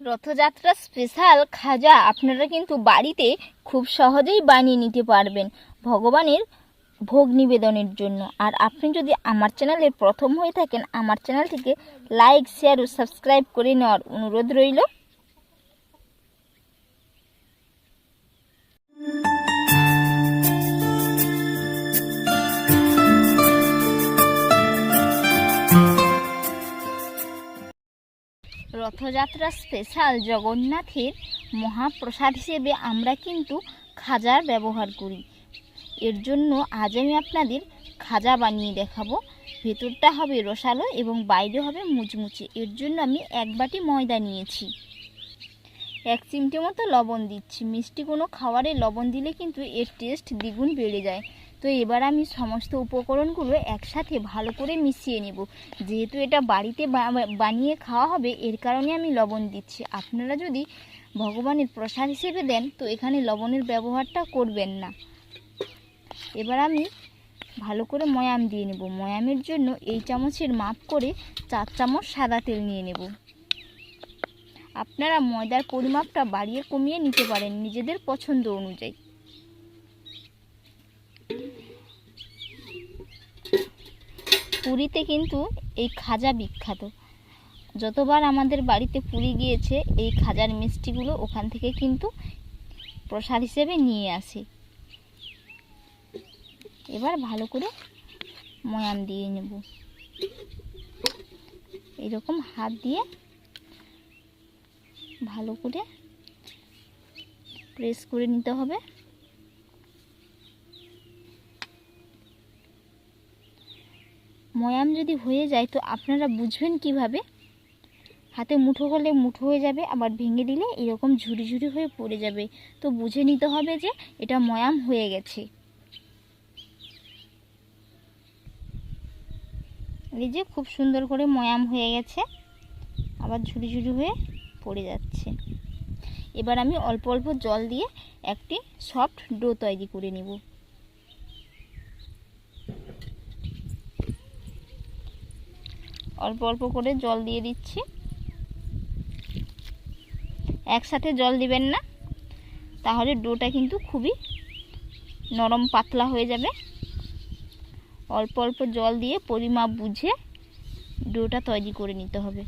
Rathyatra special খাজা আপনারা কিন্তু বাড়িতে খুব সহজেই বানিয়ে নিতে পারবেন ভগবানের ভোগ নিবেদনের জন্য। আর আপনি যদি আমার চ্যানেলে প্রথম হয়ে থাকেন, আমার চ্যানেলটিকে লাইক শেয়ার ও সাবস্ক্রাইব করে নেওয়ার অনুরোধ রইল। রথযাত্রা স্পেশাল জগন্নাথের মহাপ্রসাদ হিসেবে আমরা কিন্তু খাজার ব্যবহার করি। এর জন্য আজ আমি আপনাদের খাজা বানিয়ে দেখাবো। ভেতরটা হবে রসালো এবং বাইরে হবে মুচমুচে। এর জন্য আমি এক বাটি ময়দা নিয়েছি। এক চিমটে মতো লবণ দিচ্ছি। মিষ্টি কোনো খাবারে লবণ দিলে কিন্তু এর টেস্ট দ্বিগুণ বেড়ে যায়। তো এবার আমি সমস্ত উপকরণগুলো একসাথে ভালো করে মিশিয়ে নেব। যেহেতু এটা বাড়িতে বানিয়ে খাওয়া হবে, এর কারণে আমি লবণ দিচ্ছি। আপনারা যদি ভগবানের প্রসাদ হিসেবে দেন, তো এখানে লবণের ব্যবহারটা করবেন না। এবার আমি ভালো করে ময়াম দিয়ে নেব। ময়ামের জন্য এই চামচের মাপ করে চার চামচ সাদা তেল নিয়ে নেব। আপনারা ময়দার পরিমাপটা বাড়িয়ে কমিয়ে নিতে পারেন নিজেদের পছন্দ অনুযায়ী। পুরীতে কিন্তু এই খাজা বিখ্যাত। যতবার আমাদের বাড়িতে পুরী গিয়েছে, এই খাজার মিষ্টিগুলো ওখান থেকে কিন্তু প্রসাদ হিসেবে নিয়ে আসে। এবার ভালো করে ময়াম দিয়ে নেব। এরকম হাত দিয়ে ভালো করে প্রেস করে নিতে হবে। ময়াম যদি হয়ে যায়, তো আপনারা বুঝবেন কীভাবে? হাতে মুঠো করলে মুঠো হয়ে যাবে, আবার ভেঙে দিলে এরকম ঝুরি ঝুরি হয়ে পড়ে যাবে। তো বুঝে নিতে হবে যে এটা ময়াম হয়ে গেছে। এই যে খুব সুন্দর করে ময়াম হয়ে গেছে, আবার ঝুরি ঝুরি হয়ে পড়ে যাচ্ছে। এবার আমি অল্প অল্প জল দিয়ে একটি সফট ডো তৈরি করে নেব। অল্প অল্প করে জল দিয়ে দিচ্ছি। একসাথে জল দিবেন না, তাহলে ডোটা কিন্তু খুবই নরম পাতলা হয়ে যাবে। অল্প অল্প জল দিয়ে পরিমাপ বুঝে ডোটা তৈরি করে নিতে হবে।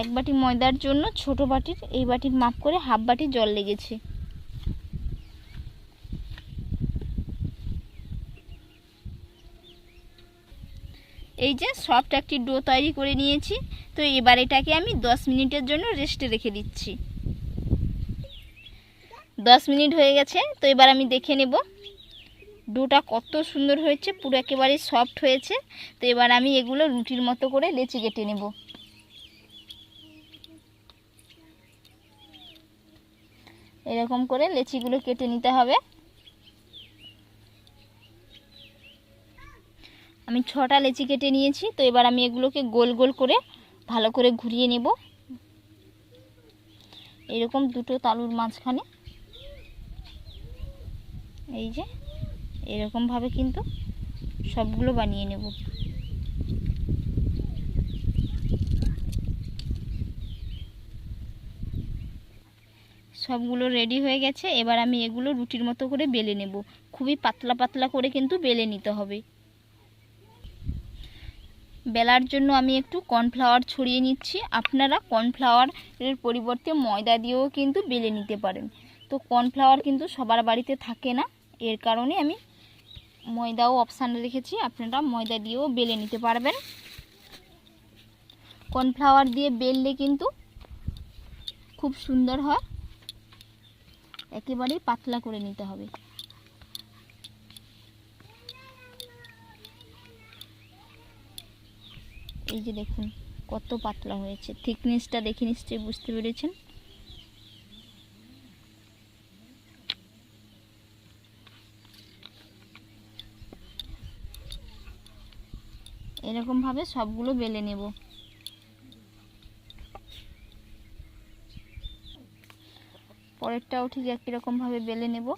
এক বাটি ময়দার জন্য ছোট বাটির, এই বাটির মাপ করে হাফ বাটি জল লেগেছে। এই যে সফট একটি ডো তৈরি করে নিয়েছি। তো এবার এটাকে আমি দশ মিনিটের জন্য রেস্টে রেখে দিচ্ছি। দশ মিনিট হয়ে গেছে, তো এবার আমি দেখে নেব ডোটা কত সুন্দর হয়েছে, পুরো একেবারে সফট হয়েছে। তো এবার আমি এগুলো রুটির মতো করে লেচি কেটে নেব। এরকম করে লেচিগুলো কেটে নিতে হবে। আমি ছটা লেচি কেটে নিয়েছি, তো এবার আমি এগুলোকে গোল গোল করে ভালো করে ঘুরিয়ে নেব। এরকম দুটো তালুর মাঝখানে। এই যে, এরকমভাবে কিন্তু সবগুলো বানিয়ে নেব। সবগুলো রেডি হয়ে গেছে, এবার আমি এগুলো রুটির মতো করে বেলে নেব। খুবই পাতলা পাতলা করে কিন্তু বেলে নিতে হবে। বেলার জন্য আমি একটু কর্নফ্লাওয়ার ছড়িয়ে নিচ্ছি। আপনারা কর্নফ্লাওয়ারের পরিবর্তে ময়দা দিয়েও কিন্তু বেলে নিতে পারেন। তো কর্নফ্লাওয়ার কিন্তু সবার বাড়িতে থাকে না। এর কারণে আমি ময়দাও অপশান রেখেছি। আপনারা ময়দা দিয়েও বেলে নিতে পারবেন। কর্নফ্লাওয়ার দিয়ে বেললে কিন্তু খুব সুন্দর হয়। একেবারেই পাতলা করে নিতে হবে। এই যে দেখুন, কত পাতলা হয়েছে। থিকনেসটা দেখে নিশ্চয়ই বুঝতে পেরেছেন? এরকমভাবে সবগুলো বেলে নেব। পরেরটাও ঠিক একই রকমভাবে বেলে নেব।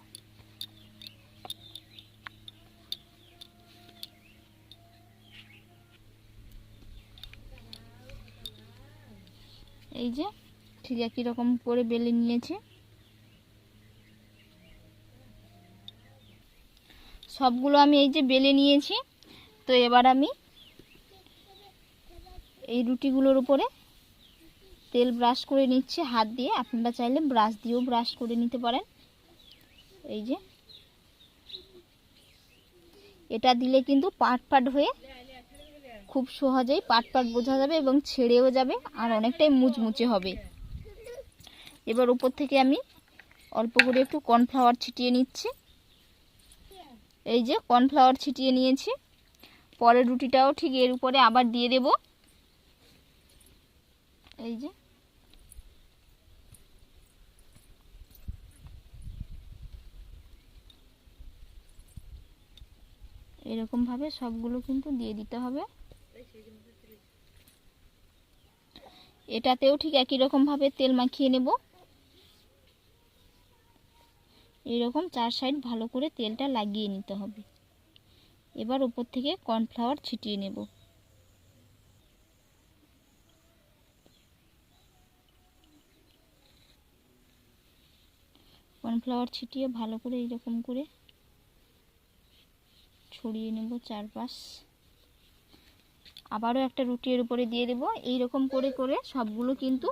এই যে, ঠিক একই রকম করে বেলে নিয়েছি। সবগুলো আমি এই যে বেলে নিয়েছি। তো এবার আমি এই রুটিগুলোর উপরে তেল ব্রাশ করে নিচ্ছি হাত দিয়ে। আপনারা চাইলে ব্রাশ দিয়েও ব্রাশ করে নিতে পারেন। এই যে। এটা দিলে কিন্তু পাট পাট হয়ে খুব সহজেই পাট পাট বোঝা যাবে এবং ছেড়েও যাবে আর অনেকটাই মুচমুচে হবে। এবার উপর থেকে আমি অল্প করে একটু কর্নফ্লাওয়ার ছিটিয়ে নিচ্ছি। এই যে কর্নফ্লাওয়ার ছিটিয়ে নিয়েছি। পরের রুটিটাও ঠিক এর উপরে আবার দিয়ে দেব। এই যে। এরকম ভাবে সবগুলো কিন্তু দিয়ে দিতে হবে। এটাতেও ঠিক একই রকম ভাবে তেল মাখিয়ে নেব। এরকম চার সাইড ভালো করে তেলটা লাগিয়ে নিতে হবে। এবার উপর থেকে কর্নফ্লাওয়ার ছিটিয়ে নেব। কর্নফ্লাওয়ার ছিটিয়ে ভালো করে এইরকম করে ছড়িয়ে নেব চারপাশ। আবারও একটা রুটি এর উপরে দিয়ে দেব। এই রকম করে করে সবগুলো কিন্তু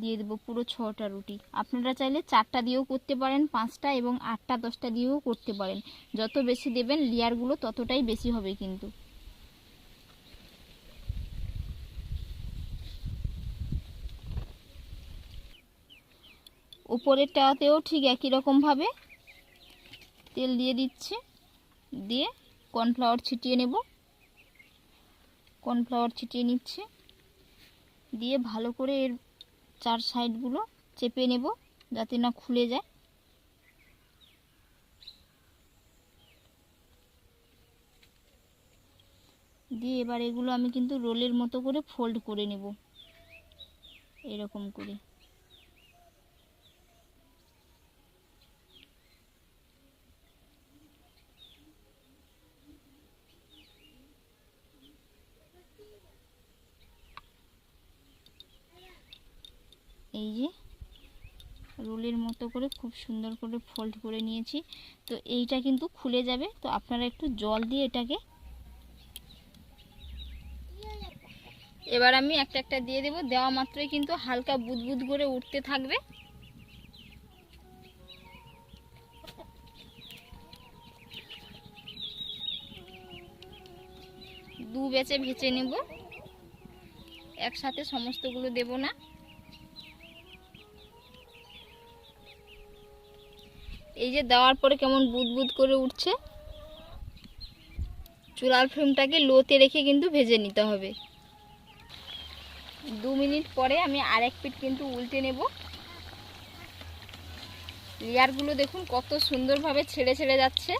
দিয়ে দেবো পুরো ছটা রুটি। আপনারা চাইলে চারটা দিয়েও করতে পারেন, পাঁচটা এবং আটটা, দশটা দিয়েও করতে পারেন। যত বেশি দেবেন, লেয়ারগুলো ততটাই বেশি হবে কিন্তু। উপরেরটাতেও ঠিক একই রকমভাবে তেল দিয়ে দিচ্ছে। দিয়ে কর্নফ্লাওয়ার ছিটিয়ে নেব। কর্নফ্লাওয়ার ছিটিয়ে নিচ্ছে, দিয়ে ভালো করে এর চার সাইডগুলো চেপে নেব যাতে না খুলে যায়। দিয়ে এবার এগুলো আমি কিন্তু রোলের মতো করে ফোল্ড করে নেব। এরকম করে। এই যে রোলের মতো করে খুব সুন্দর করে ফোল্ড করে নিয়েছি। তো এইটা কিন্তু খুলে যাবে। তো আপনারা একটু জল দিয়ে এটাকে এবার আমি একটা একটা দিয়ে দেব। দেওয়া মাত্রই কিন্তু হালকা বুদবুদ করে উঠতে থাকবে। দু বেচে ভেজে নেব। একসাথে সমস্তগুলো দেব না। এই যে দেওয়ার পরে কেমন বুদবুদ করে উঠছে। চুলার ফ্লেমটাকে লোতে রেখে কিন্তু ভেজে নিতে হবে। দু মিনিট পরে আমি আরেক পিঠ কিন্তু উল্টে নেব। লেয়ারগুলো দেখুন কত সুন্দরভাবে ছেড়ে ছেড়ে যাচ্ছে।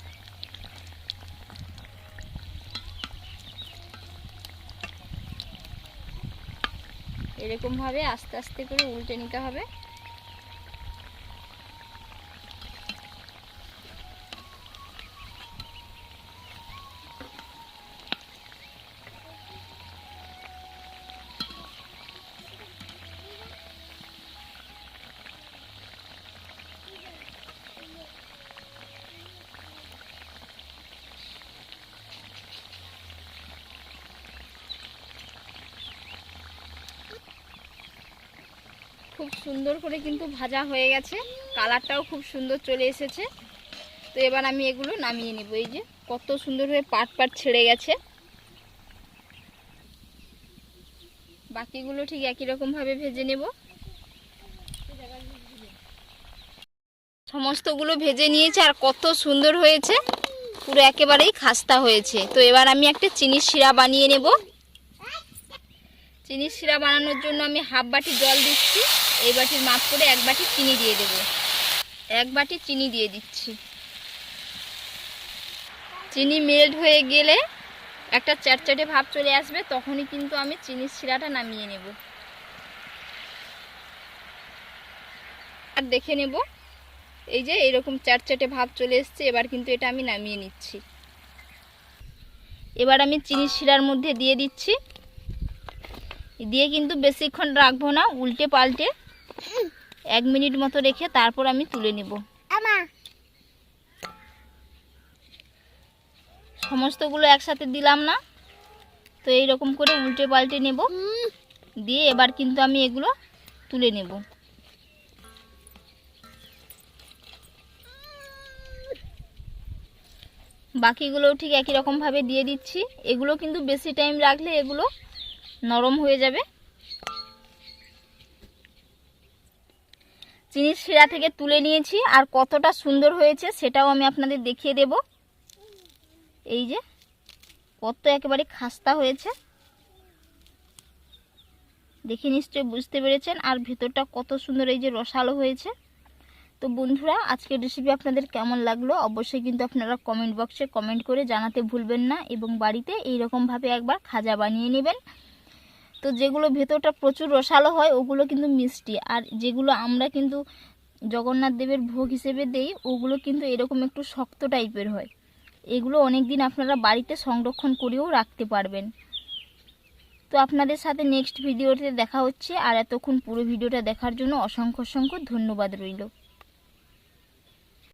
এরকমভাবে আস্তে আস্তে করে উল্টে নিতে হবে। খুব সুন্দর করে কিন্তু ভাজা হয়ে গেছে। কালারটাও খুব সুন্দর চলে এসেছে। তো এবার আমি এগুলো নামিয়ে নেব। এই যে কত সুন্দর হয়ে পাট পাট ছেড়ে গেছে। বাকিগুলো ঠিক একই রকমভাবে ভেজে নেব। সমস্তগুলো ভেজে নিয়েছে আর কত সুন্দর হয়েছে। পুরো একেবারেই খাস্তা হয়েছে। তো এবার আমি একটা চিনির শিরা বানিয়ে নেব। চিনির শিরা বানানোর জন্য আমি হাফ বাটি জল দিচ্ছি। এই বাটির মাপ করে এক বাটি চিনি দিয়ে দেব। এক বাটি চিনি দিয়ে দিচ্ছি। চিনি মেল্ট হয়ে গেলে একটা চ্যাটচ্যাটে ভাব চলে আসবে, তখনই কিন্তু আমি চিনির শিরাটা নামিয়ে নেব। আর দেখে নেব, এই যে এরকম চ্যাটচ্যাটে ভাব চলে এসছে, এবার কিন্তু এটা আমি নামিয়ে নিচ্ছি। এবার আমি চিনির শিরার মধ্যে দিয়ে দিচ্ছি। দিয়ে কিন্তু বেশিক্ষণ রাখব না, উল্টে পাল্টে এক মিনিট মতো রেখে তারপর আমি তুলে নেব। সমস্তগুলো একসাথে দিলাম না তো এই রকম করে উল্টে পাল্টে নেব দিয়ে এবার কিন্তু আমি এগুলো তুলে নেব। বাকিগুলোও ঠিক একই রকমভাবে দিয়ে দিচ্ছি। এগুলো কিন্তু বেশি টাইম রাখলে এগুলো নরম হয়ে যাবে। চিনির শিরা থেকে তুলে নিয়েছি, আর কতটা সুন্দর হয়েছে সেটাও আমি আপনাদের দেখিয়ে দেব। এই যে, কত একেবারে খাস্তা হয়েছে। দেখে নিশ্চয়ই বুঝতে পেরেছেন, আর ভেতরটা কত সুন্দর এই যে রসালো হয়েছে। তো বন্ধুরা, আজকের রেসিপি আপনাদের কেমন লাগল অবশ্যই কিন্তু আপনারা কমেন্ট বক্সে কমেন্ট করে জানাতে ভুলবেন না এবং বাড়িতে এই রকমভাবে একবার খাজা বানিয়ে নেবেন। তো যেগুলো ভেতরটা প্রচুর রসালো হয়, ওগুলো কিন্তু মিষ্টি। আর যেগুলো আমরা কিন্তু জগন্নাথ দেবের ভোগ হিসেবে দেই, ওগুলো কিন্তু এরকম একটু শক্ত টাইপের হয়। এগুলো অনেক দিন আপনারা বাড়িতে সংরক্ষণ করেও রাখতে পারবেন। তো আপনাদের সাথে নেক্সট ভিডিওতে দেখা হচ্ছে। আর এতক্ষণ পুরো ভিডিওটা দেখার জন্য অসংখ্য অসংখ্য ধন্যবাদ রইল।